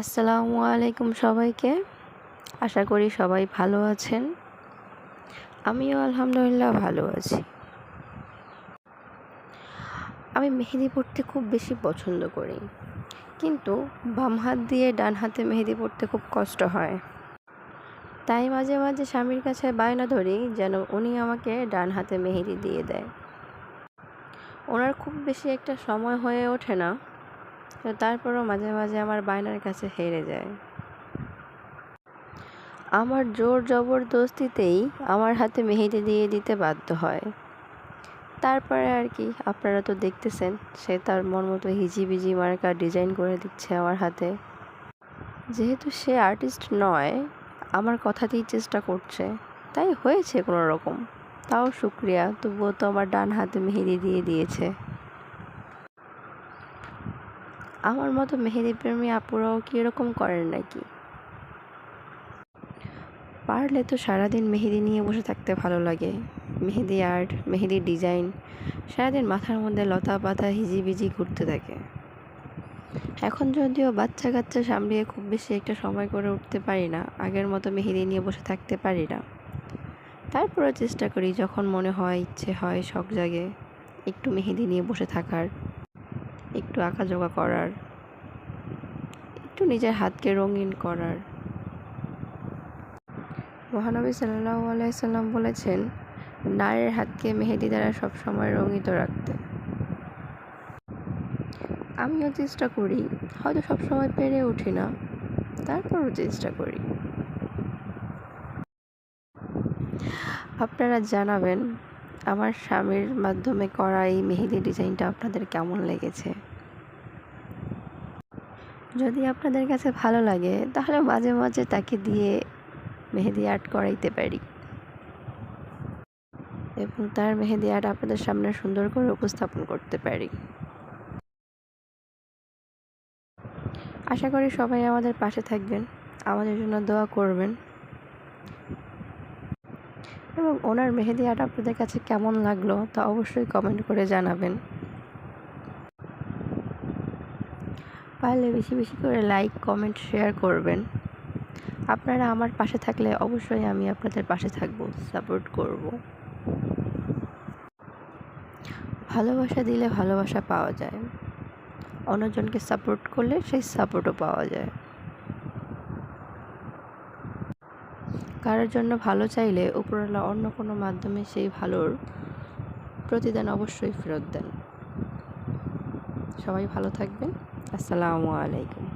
আসসালামু আলাইকুম সবাইকে। আশা করি সবাই ভালো আছেন। আমিও আলহামদুলিল্লাহ ভালো আছি। আমি মেহেদি পড়তে খুব বেশি পছন্দ করি। কিন্তু বাম হাত দিয়ে ডান হাতে মেহেদি পড়তে খুব কষ্ট হয়। তাই মাঝে মাঝে স্বামীর কাছে বায়না ধরি যেন উনি আমাকে ডান হাতে মেহেদি দিয়ে দেয়। ওনার খুব বেশি একটা সময় হয়ে ওঠে না। তো তারপরও মাঝে মাঝে আমার বায়নার কাছে হেরে যায়। আমার জোর জবরদস্তিতেই আমার হাতে মেহেদি দিয়ে দিতে বাধ্য হয়। তারপরে আর কি, আপনারা তো দেখতেছেন, সে তার মন মতো হিজিবিজি মার্কা ডিজাইন করে দিচ্ছে আমার হাতে। যেহেতু সে আর্টিস্ট নয়, আমার কথাতেই চেষ্টা করছে। তাই হয়েছে কোনো রকম তাও শুক্রিয়া, তবুও তো আমার ডান হাতে মেহেদি দিয়ে দিয়েছে। আমার মতো মেহেদি প্রেমী আপুরাও কি এরকম করেন নাকি? পারলে তো সারাদিন মেহেদি নিয়ে বসে থাকতে ভালো লাগে। মেহেদি আর্ট, মেহেদি ডিজাইন, সারাদিন মাথার মধ্যে লতা পাতা হিজিবিজি ঘুরতে থাকে। এখন যদিও বাচ্চা কাচ্চা সামলিয়ে খুব বেশি একটা সময় করে উঠতে পারি না, আগের মতো মেহেদি নিয়ে বসে থাকতে পারি না। তারপরেও চেষ্টা করি যখন মনে হয়, ইচ্ছে হয়, শখ জাগে, একটু মেহেদি নিয়ে বসে থাকার। একটু আঁকাজোকা করার, একটু নিজের হাতকে রঙিন করার। মহানবী সাল্লাহ আলাইসাল্লাম বলেছেন, নারীর হাতকে মেহেদি দ্বারা সবসময় রঙিত রাখতে। আমিও চেষ্টা করি, হয়তো সবসময় পেরে উঠি না, তারপরও চেষ্টা করি। আপনারা জানাবেন, আমার স্বামীর মাধ্যমে করা এই মেহেদি ডিজাইনটা আপনাদের কেমন লেগেছে? যদি আপনাদের কাছে ভালো লাগে, তাহলে মাঝে মাঝে তাকে দিয়ে মেহেদি আর্ট করাইতে পারি। এবং তার মেহেদি আর্ট আপনাদের সামনে সুন্দর করে উপস্থাপন করতে পারি। আশা করি সবাই আমাদের পাশে থাকবেন, আমাদের জন্য দোয়া করবেন। এবং ওনার মেহেদি আর্ট আপনাদের কাছে কেমন লাগল তা অবশ্যই কমেন্ট করে জানাবেন। পারলে বেশি বেশি করে লাইক, কমেন্ট, শেয়ার করবেন। আপনারা আমার পাশে থাকলে অবশ্যই আমি আপনাদের পাশে থাকব, সাপোর্ট করব। ভালোবাসা দিলে ভালোবাসা পাওয়া যায়। অন্যজনকে সাপোর্ট করলে সেই সাপোর্টও পাওয়া যায়। কারোর জন্য ভালো চাইলে উপরওয়ালা অন্য কোনো মাধ্যমে সেই ভালোর প্রতিদান অবশ্যই ফেরত দেন। সবাই ভালো থাকবেন। আসসালামু আলাইকুম।